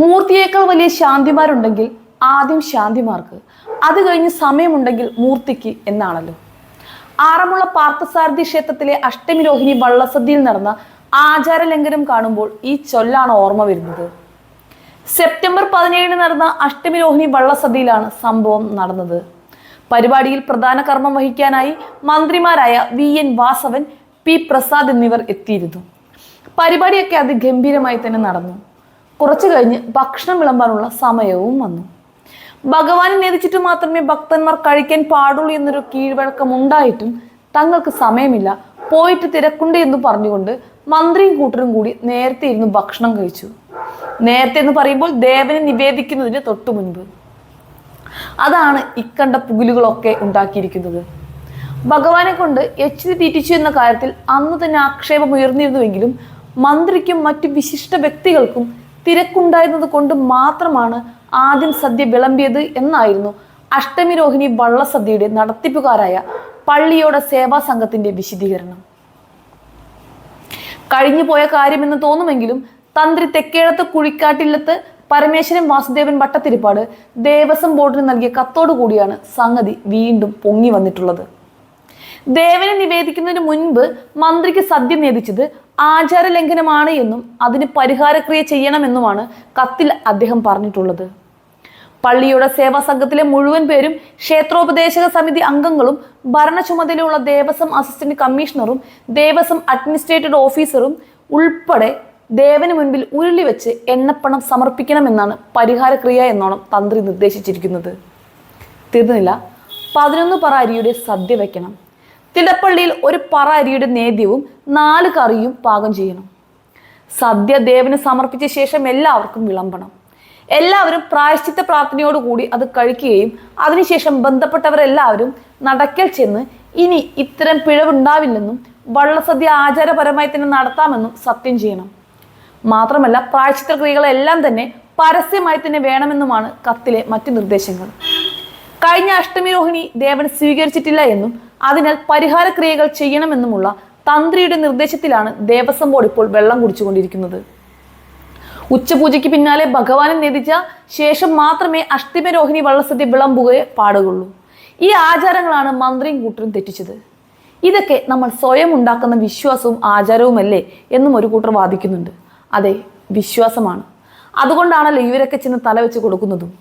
മൂർത്തിയേക്കാൾ വലിയ ശാന്തിമാരുണ്ടെങ്കിൽ ആദ്യം ശാന്തിമാർക്ക്. അത് കഴിഞ്ഞ് സമയമുണ്ടെങ്കിൽ മൂർത്തിക്ക് എന്നാണല്ലോ. ആറമുള്ള പാർത്ഥസാരഥി ക്ഷേത്രത്തിലെ അഷ്ടമി രോഹിണി വള്ളസദ്യയിൽ നടന്ന ആചാര ലംഘനം കാണുമ്പോൾ ഈ ചൊല്ലാണ് ഓർമ്മ വരുന്നത്. സെപ്റ്റംബർ പതിനേഴിന് നടന്ന അഷ്ടമി രോഹിണി വള്ളസദ്യയിലാണ് സംഭവം നടന്നത്. പരിപാടിയിൽ പ്രധാന കർമ്മം വഹിക്കാനായി മന്ത്രിമാരായ V N Vasavan P Prasad എന്നിവർ എത്തിയിരുന്നു. പരിപാടിയൊക്കെ അതിഗംഭീരമായി തന്നെ നടന്നു. കുറച്ചു കഴിഞ്ഞ് ഭക്ഷണം വിളമ്പാനുള്ള സമയവും വന്നു. ഭഗവാനെ നേതിച്ചിട്ട് മാത്രമേ ഭക്തന്മാർ കഴിക്കാൻ പാടുള്ളൂ എന്നൊരു കീഴ്വഴക്കം ഉണ്ടായിട്ടും തങ്ങൾക്ക് സമയമില്ല. പോയിട്ട് തിരക്കുണ്ട് എന്ന് പറഞ്ഞുകൊണ്ട് മന്ത്രിയും കൂട്ടരും കൂടി നേരത്തെ ഇരുന്ന് ഭക്ഷണം കഴിച്ചു. നേരത്തെ എന്ന് പറയുമ്പോൾ ദേവനെ നിവേദിക്കുന്നതിന് തൊട്ടു മുൻപ്. അതാണ് ഇക്കണ്ട പുകിലുകളൊക്കെ ഉണ്ടാക്കിയിരിക്കുന്നത്. ഭഗവാനെ കൊണ്ട് എച്ച് തീറ്റിച്ചു എന്ന കാര്യത്തിൽ അന്ന് തന്നെ ആക്ഷേപം ഉയർന്നിരുന്നുവെങ്കിലും മന്ത്രിക്കും മറ്റു വിശിഷ്ട വ്യക്തികൾക്കും തിരക്കുണ്ടായിരുന്നത് കൊണ്ട് മാത്രമാണ് ആദ്യം സദ്യ വിളമ്പിയത് എന്നായിരുന്നു അഷ്ടമി രോഹിണി വള്ളസദ്യയുടെ നടത്തിപ്പുകാരായ പള്ളിയോട സേവാ സംഘത്തിന്റെ വിശദീകരണം. കഴിഞ്ഞു പോയ കാര്യമെന്ന് തോന്നുമെങ്കിലും തന്ത്രി തെക്കേഴത്ത് കുഴിക്കാട്ടില്ലത്ത് പരമേശ്വരൻ വാസുദേവൻ വട്ടത്തിരിപ്പാട് ദേവസ്വം ബോർഡിന് നൽകിയ കത്തോടു കൂടിയാണ് സംഗതി വീണ്ടും പൊങ്ങി വന്നിട്ടുള്ളത്. ദേവനെ നിവേദിക്കുന്നതിന് മുൻപ് മന്ത്രിക്ക് സദ്യ നേദിച്ചത് ആചാര ലംഘനമാണ് എന്നും അതിന് പരിഹാരക്രിയ ചെയ്യണമെന്നുമാണ് കത്തിൽ അദ്ദേഹം പറഞ്ഞിട്ടുള്ളത്. പള്ളിയുടെ സേവാ സംഘത്തിലെ മുഴുവൻ പേരും ക്ഷേത്രോപദേശക സമിതി അംഗങ്ങളും ഭരണ ചുമതലയുള്ള ദേവസ്വം അസിസ്റ്റന്റ് കമ്മീഷണറും ദേവസ്വം അഡ്മിനിസ്ട്രേറ്റഡ് ഓഫീസറും ഉൾപ്പെടെ ദേവന് മുൻപിൽ ഉരുളി വെച്ച് എണ്ണപ്പണം സമർപ്പിക്കണമെന്നാണ് പരിഹാരക്രിയ എന്നോണം തന്ത്രി നിർദ്ദേശിച്ചിരിക്കുന്നത്. തീർന്നില്ല. പതിനൊന്ന് പറ അരിയുടെ സദ്യ വെക്കണം. തിടപ്പള്ളിയിൽ ഒരു പറ അരിയുടെ നേദ്യവും നാല് കറിയും പാകം ചെയ്യണം. സദ്യ ദേവന് സമർപ്പിച്ച ശേഷം എല്ലാവർക്കും വിളമ്പണം. എല്ലാവരും പ്രായശ്ചിത്ത പ്രാർത്ഥനയോടുകൂടി അത് കഴിക്കുകയും അതിനുശേഷം ബന്ധപ്പെട്ടവരെല്ലാവരും നടക്കൽ ചെന്ന് ഇനി ഇത്തരം പിഴവുണ്ടാവില്ലെന്നും വള്ളസദ്യ ആചാരപരമായി തന്നെ നടത്താമെന്നും സത്യം ചെയ്യണം. മാത്രമല്ല പ്രായശ്ചിത്ത ക്രിയകളെല്ലാം തന്നെ പരസ്യമായി തന്നെ വേണമെന്നുമാണ് കത്തിലെ മറ്റു നിർദ്ദേശങ്ങൾ. കഴിഞ്ഞ അഷ്ടമി രോഹിണി ദേവൻ സ്വീകരിച്ചിട്ടില്ല എന്നും അതിനാൽ പരിഹാര ക്രിയകൾ ചെയ്യണമെന്നുമുള്ള തന്ത്രിയുടെ നിർദ്ദേശത്തിലാണ് ദേവസ്വം ബോർഡ് ഇപ്പോൾ വെള്ളം കുടിച്ചുകൊണ്ടിരിക്കുന്നത്. ഉച്ചപൂജയ്ക്ക് പിന്നാലെ ഭഗവാനെ നിധിച്ച ശേഷം മാത്രമേ അഷ്ടമി രോഹിണി വള്ളസദ്യ വിളമ്പുകയെ പാടുകയുള്ളൂ ഈ ആചാരങ്ങളാണ് മന്ത്രിയും കൂട്ടരും തെറ്റിച്ചത്. ഇതൊക്കെ നമ്മൾ സ്വയം ഉണ്ടാക്കുന്ന വിശ്വാസവും ആചാരവുമല്ലേ എന്നും ഒരു കൂട്ടർ വാദിക്കുന്നുണ്ട്. അതെ വിശ്വാസമാണ്. അതുകൊണ്ടാണല്ലോ ഇവരൊക്കെ ചെന്ന് തലവെച്ച് കൊടുക്കുന്നതും.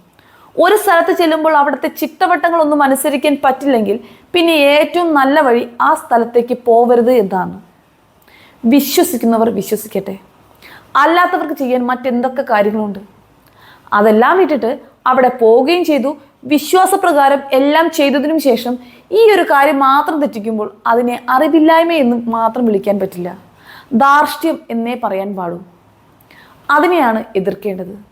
ഒരു സ്ഥലത്ത് ചെല്ലുമ്പോൾ അവിടുത്തെ ചിട്ടവട്ടങ്ങളൊന്നും അനുസരിക്കാൻ പറ്റില്ലെങ്കിൽ പിന്നെ ഏറ്റവും നല്ല വഴി ആ സ്ഥലത്തേക്ക് പോവരുത് എന്നാണ്. വിശ്വസിക്കുന്നവർ വിശ്വസിക്കട്ടെ. അല്ലാത്തവർക്ക് ചെയ്യാൻ മറ്റെന്തൊക്കെ കാര്യങ്ങളുണ്ട്? അതെല്ലാം ഇട്ടിട്ട് അവിടെ പോവുകയും ചെയ്തു. വിശ്വാസപ്രകാരം എല്ലാം ചെയ്തതിനും ശേഷം ഈ ഒരു കാര്യം മാത്രം തെറ്റിക്കുമ്പോൾ അതിനെ അറിവില്ലായ്മ എന്ന് മാത്രം വിളിക്കാൻ പറ്റില്ല. ധാർഷ്ട്യം എന്നേ പറയാൻ പാടും. അതിനെയാണ് എതിർക്കേണ്ടത്.